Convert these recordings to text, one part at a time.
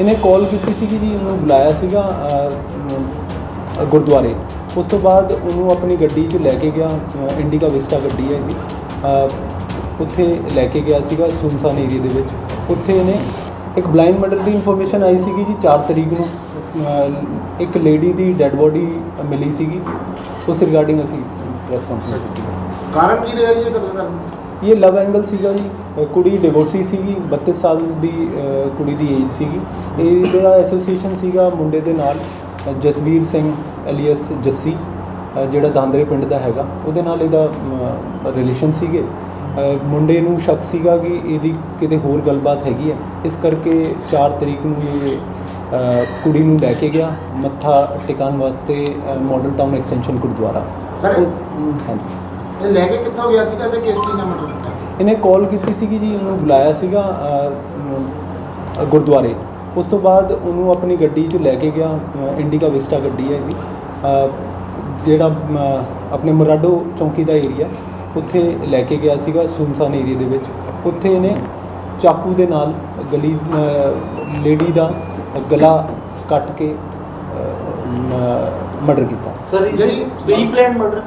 ਇਹਨੇ ਕਾਲ ਕੀਤੀ ਸੀਗੀ ਜੀ ਇਹਨੂੰ ਬੁਲਾਇਆ ਸੀਗਾ ਅਹ, ਗੁਰਦੁਆਰੇ। ਉਸ ਤੋਂ ਬਾਅਦ ਉਹਨੂੰ ਆਪਣੀ ਗੱਡੀ 'ਚ ਲੈ ਕੇ ਗਿਆ ਅਹ, ਇੰਡੀਕਾ ਵਿਸਟਾ ਗੱਡੀ ਹੈ ਇਹਦੀ। ਅਹ, ਉੱਥੇ ਲੈ ਕੇ ਗਿਆ ਸੀਗਾ ਸੁਨਸਾਨ ਏਰੀਆ ਦੇ ਵਿੱਚ। ਉੱਥੇ ਇਹਨੇ ਇੱਕ ਬਲਾਈਂਡ ਮਰਡਰ ਦੀ ਇਨਫੋਰਮੇਸ਼ਨ ਆਈ ਸੀਗੀ ਜੀ 4 ਤਰੀਕ ਨੂੰ। ਅਹ, ਇੱਕ ਲੇਡੀ ਦੀ ਡੈੱਡ ਬੋਡੀ ਮਿਲੀ ਸੀਗੀ। ਉਸ ਰਿਗਾਰਡਿੰਗ ਅਸੀਂ ਪ੍ਰੈਸ ਕਾਨਫਰੰਸ ਕੀਤੀ। ਕਾਰਨ ਕੀ ਰਿਹਾ ਜੀ ਇਹ ਕਤਲ ਕਰਨ ਦਾ? ਇਹ ਲਵ ਐਂਗਲ ਸੀਗਾ ਜੀ। ਕੁੜੀ ਡਿਵੋਰਸੀ ਸੀਗੀ 32 ਸਾਲ ਦੀ ਕੁੜੀ ਦੀ ਏਜ ਸੀਗੀ। ਇਹਦਾ ਐਸੋਸੀਏਸ਼ਨ ਸੀਗਾ ਮੁੰਡੇ ਦੇ ਨਾਲ ਜਸਵੀਰ ਸਿੰਘ ਐਲੀਅਸ ਜੱਸੀ ਜਿਹੜਾ ਦਾਂਦਰੇ ਪਿੰਡ ਦਾ ਹੈਗਾ। ਉਹਦੇ ਨਾਲ ਇਹਦਾ ਰਿਲੇਸ਼ਨ ਸੀਗੇ। ਮੁੰਡੇ ਨੂੰ ਸ਼ੱਕ ਸੀਗਾ ਕਿ ਇਹਦੀ ਕਿਤੇ ਹੋਰ ਗੱਲਬਾਤ ਹੈਗੀ ਹੈ। ਇਸ ਕਰਕੇ 4 ਤਰੀਕ ਨੂੰ ਇਹ ਕੁੜੀ ਨੂੰ ਲੈ ਕੇ ਗਿਆ। ਮੱਥਾ ਟਿਕਾਣ ਵਾਸਤੇ model town extension Gurdwara. Sir ਹਾਂਜੀ। ਇਹ ਲੈ ਕੇ ਕਿੱਥੋਂ ਗਿਆ ਸੀ ਕਹਿੰਦੇ ਕਿਸ ਚੀਜ਼ ਨਾਲ ਮਤਲਬ ਇਹਨੇ ਕਾਲ ਕੀਤੀ ਸੀਗੀ ਜੀ ਇਹਨੂੰ ਬੁਲਾਇਆ ਸੀਗਾ ਅਹ, ਅਹ, ਗੁਰਦੁਆਰੇ। ਉਸ ਤੋਂ ਬਾਅਦ ਉਹਨੂੰ ਆਪਣੀ ਗੱਡੀ 'ਚ ਲੈ ਕੇ ਗਿਆ ਅਹ, ਇੰਡੀਕਾ ਵਿਸਟਾ ਗੱਡੀ ਹੈ ਇਹਦੀ। ਅਹ, ਜਿਹੜਾ ਅਮ, ਆਪਣੇ ਮਰਾਡੋ ਚੌਂਕੀ ਦਾ ਏਰੀਆ ਉੱਥੇ ਲੈ ਕੇ ਗਿਆ ਸੀਗਾ ਸੁਨਸਾਨ ਏਰੀਆ ਦੇ ਵਿੱਚ। ਉੱਥੇ ਇਹਨੇ ਚਾਕੂ ਦੇ ਨਾਲ ਗਲੀ ਲੇਡੀ ਦਾ ਗਲਾ ਕੱਟ ਕੇ ਮਰਡਰ ਕੀਤਾ। ਸਰ ਜਿਹੜੀ- ਪ੍ਰੀ ਪਲਾਨ ਮਰਡਰ?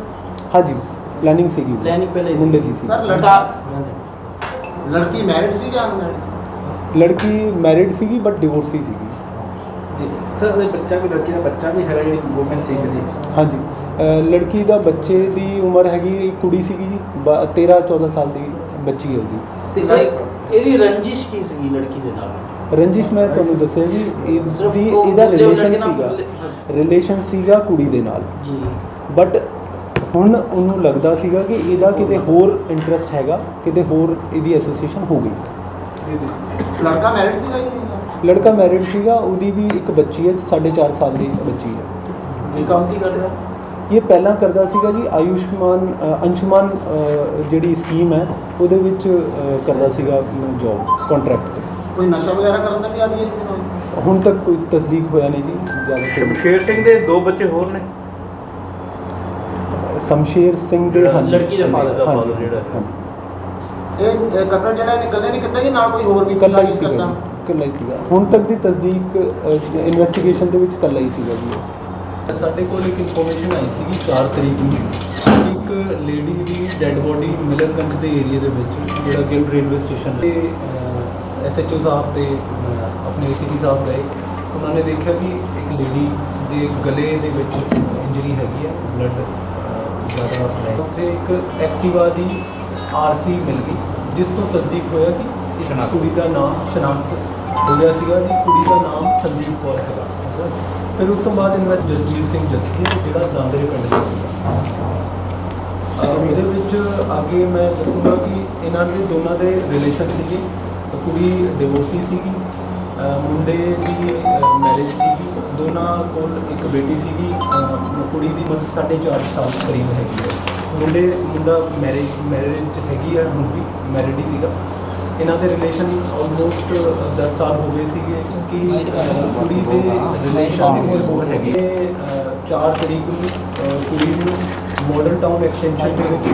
ਹਾਂਜੀ। ਪਲੈਨਿੰਗ ਸੀਗੀ Planning ਪਹਿਲਾਂ ਹੀ ਸੀ। ਮੁੰਡੇ ਦੀ ਸੀ ਸਰ ਲੜਕਾ ਲੜਕੀ ਮੈਰਿਡ ਸੀ ਜਾਂ ਅਨਮੈਰਿਡ ਲੜਕੀ ਮੈਰਿਡ ਸੀਗੀ ਬਟ ਡਿਵੋਰਸੀ ਸੀਗੀ। ਸਰ ਇਹ ਬੱਚਾ ਵੀ ਲੜਕੀ ਦਾ ਬੱਚਾ ਵੀ ਹੈਗਾ ਜਿਹੜੀ ਵੂਮਨ ਸੀ ਜਿਹੜੀ? ਹਾਂਜੀ। ਲੜਕੀ ਦਾ ਬੱਚੇ ਦੀ ਉਮਰ ਹੈਗੀ ਇੱਕ ਕੁੜੀ ਸੀਗੀ ਜੀ 13 14 ਸਾਲ ਦੀ ਬੱਚੀ ਹੈ ਉਹਦੀ। ਤੇ ਸਰ ਇਹਦੀ ਰੰਜਿਸ਼ ਕੀ ਸੀਗੀ ਲੜਕੀ ਦੇ ਨਾਲ? ਰੰਜਿਸ਼ ਮੈਂ ਤੁਹਾਨੂੰ ਦੱਸਿਆ ਜੀ ਸਿਰਫ ਇਹਦੀ ਉਹ ਇਹਦਾ ਦੂਜੇ ਰਿਲੇਸ਼ਨ ਨਾਲ ਸੀਗਾ। ਰਿਲੇ- ਰਿਲੇਸ਼ਨ ਸੀਗਾ ਕੁੜੀ ਦੇ ਨਾਲ। ਜੀ। ਬਟ ਹੁਣ ਉਹਨੂੰ ਲੱਗਦਾ ਸੀਗਾ ਕਿ ਇਹਦਾ ਕਿਤੇ ਹੋਰ ਇੰਟਰਸਟ ਹੈਗਾ ਕਿਤੇ ਹੋਰ ਇਹਦੀ ਐਸੋਸੀਏਸ਼ਨ ਹੋ ਗਈ। ਲੜਕਾ ਮੈਰਿਡ ਸੀਗਾ ਜੀ? ਲੜਕਾ ਮੈਰਿਡ ਸੀਗਾ ਉਹਦੀ ਵੀ ਇੱਕ ਬੱਚੀ ਹੈ 4.5 ਸਾਲ ਦੀ ਬੱਚੀ ਹੈ। ਇਹ ਕੰਮ ਕੀ ਕਰਦਾ? ਇਹ ਪਹਿਲਾਂ ਕਰਦਾ ਸੀਗਾ ਜੀ ਆਯੁਸ਼ਮਾਨ ਅੰਸ਼ੁਮਾਨ ਜਿਹੜੀ ਸਕੀਮ ਹੈ ਉਹਦੇ ਵਿੱਚ ਕਰਦਾ ਸੀਗਾ ਜੌਬ ਕੰਟਰੈਕਟ ਤੇ। ਕੋਈ ਨਸ਼ਾ ਵਗੈਰਾ ਕਰਨ ਦਾ ਵੀ ਆਦੀ ਹੈ? ਹੁਣ ਤੱਕ ਕੋਈ ਤਸਦੀਕ ਹੋਇਆ ਨਹੀਂ ਜੀ ਜ਼ਿਆਦਾ ਕੋਈ ਸ਼ਮਸ਼ੇਰ ਸਿੰਘ ਦੇ ਦੋ ਬੱਚੇ ਹੋਰ ਨੇ। ਸ਼ਮਸ਼ੇਰ ਸਿੰਘ ਦੇ ਹਾਂਜੀ ਲੜਕੀ ਦੇ father ਦਾ ਹਾਂਜੀ, father ਜਿਹੜਾ। ਹਾਂਜੀ। ਇਹ ਇਹ ਕਤਲ ਜਿਹੜਾ ਇਹਨੇ ਇਕੱਲੇ ਨਹੀਂ ਕੀਤਾ ਜੀ ਨਾਲ ਕੋਈ ਹੋਰ ਵੀ ਸੀ ਇਕੱਲਾ ਹੀ ਸੀਗਾ ਕਰਦਾ? ਜੀ, ਇਕੱਲਾ ਹੀ ਸੀਗਾ। ਹੁਣ ਤੱਕ ਦੀ ਤਸਦੀਕ ਇਨਵੈਸਟੀਗੇਸ਼ਨ ਦੇ ਵਿੱਚ ਇਕੱਲਾ ਹੀ ਸੀਗਾ ਜੀ ਸਾਡੇ ਕੋਲ ਇੱਕ ਇਨਫੋਰਮੇਸ਼ਨ ਆਈ ਸੀਗੀ 4 ਤਰੀਕ ਨੂੰ। ਇੱਕ ਲੇਡੀ ਦੀ ਡੈੱਡ ਬੋਡੀ ਮਿਲਰਗੰਜ ਦੇ ਏਰੀਆ ਦੇ ਵਿੱਚ ਜਿਹੜਾ ਗਿਲ ਰੇਲਵੇ ਸਟੇਸ਼ਨ ਤੇ ਐਸਐਚਓ ਸਾਹਿਬ ਤੇ ਅਹ, ਆਪਣੇ ਏਸੀਪੀ ਸਾਹਿਬ ਗਏ। ਉਹਨਾਂ ਨੇ ਦੇਖਿਆ ਕਿ ਇੱਕ ਲੇਡੀ ਦੇ ਗਲੇ ਦੇ ਵਿੱਚ ਇੰਜਰੀ ਹੈਗੀ ਹੈ ਬਲੱਡ ਹੈ ਉੱਥੇ ਇੱਕ ਐਕਟਿਵਾ ਦੀ ਆਰਸੀ ਮਿਲ ਗਈ ਜਿਸ ਤੋਂ ਤਸਦੀਕ ਹੋਇਆ ਕਿ ਇਸ। ਕੁੜੀ ਦਾ ਨਾਮ ਸ਼ਨਾਖਤ ਹੋ ਗਿਆ ਸੀਗਾ ਜੀ ਕੁੜੀ ਦਾ ਨਾਮ ਸੰਦੀਪ ਕੌਰ ਹੈਗਾ ਫਿਰ ਉਸ ਤੋਂ ਬਾਅਦ ਇਨਵੈਸਟ ਜਸਵੀਰ ਸਿੰਘ ਜੱਸੀ ਜਿਹੜਾ ਦਾਂਦਰੇ ਪਿੰਡ ਦਾ ਸੀਗਾ। ਇਹਦੇ ਵਿੱਚ ਅੱਗੇ ਮੈਂ ਦੱਸੂਗਾ ਕਿ ਇਹਨਾਂ ਦੇ ਦੋਨਾਂ ਦੇ ਰਿਲੇਸ਼ਨ ਸੀਗੇ। ਕੁੜੀ ਡਿਵੋਰਸੀ ਸੀਗੀ ਮੁੰਡੇ ਦੀ ਮੈਰਿਜ ਸੀਗੀ। ਦੋਨਾਂ ਕੋਲ ਇੱਕ ਬੇਟੀ ਸੀਗੀ। ਅਹ ਕੁੜੀ ਦੀ ਉਮਰ 4.5 ਸਾਲ ਕਰੀਬ ਹੈਗੀ ਹੈ। ਮੁੰਡੇ ਮੁੰਡਾ ਮੈਰਿਜ ਮੈਰਿਜ ਹੈਗੀ ਹੈ ਹੁਣ ਵੀ ਮੈਰਿਡ ਹੀ ਸੀਗਾ। ਇਹਨਾਂ ਦੇ ਰਿਲੇਸ਼ਨ ਆਲਮੋਸਟ 10 ਸਾਲ ਹੋ ਗਏ ਸੀਗੇ ਕਿਉਂਕਿ ਅਹ, ਕੁੜੀ ਦੇ ਰਿਲੇਸ਼ਨ ਹੋਰ ਹੈਗੇ 4 ਤਰੀਕ ਨੂੰ ਅਹ, ਕੁੜੀ ਨੂੰ ਮਾਡਲ ਟਾਊਨ ਐਕਸਟੈਂਸ਼ਨ ਦੇ ਵਿੱਚ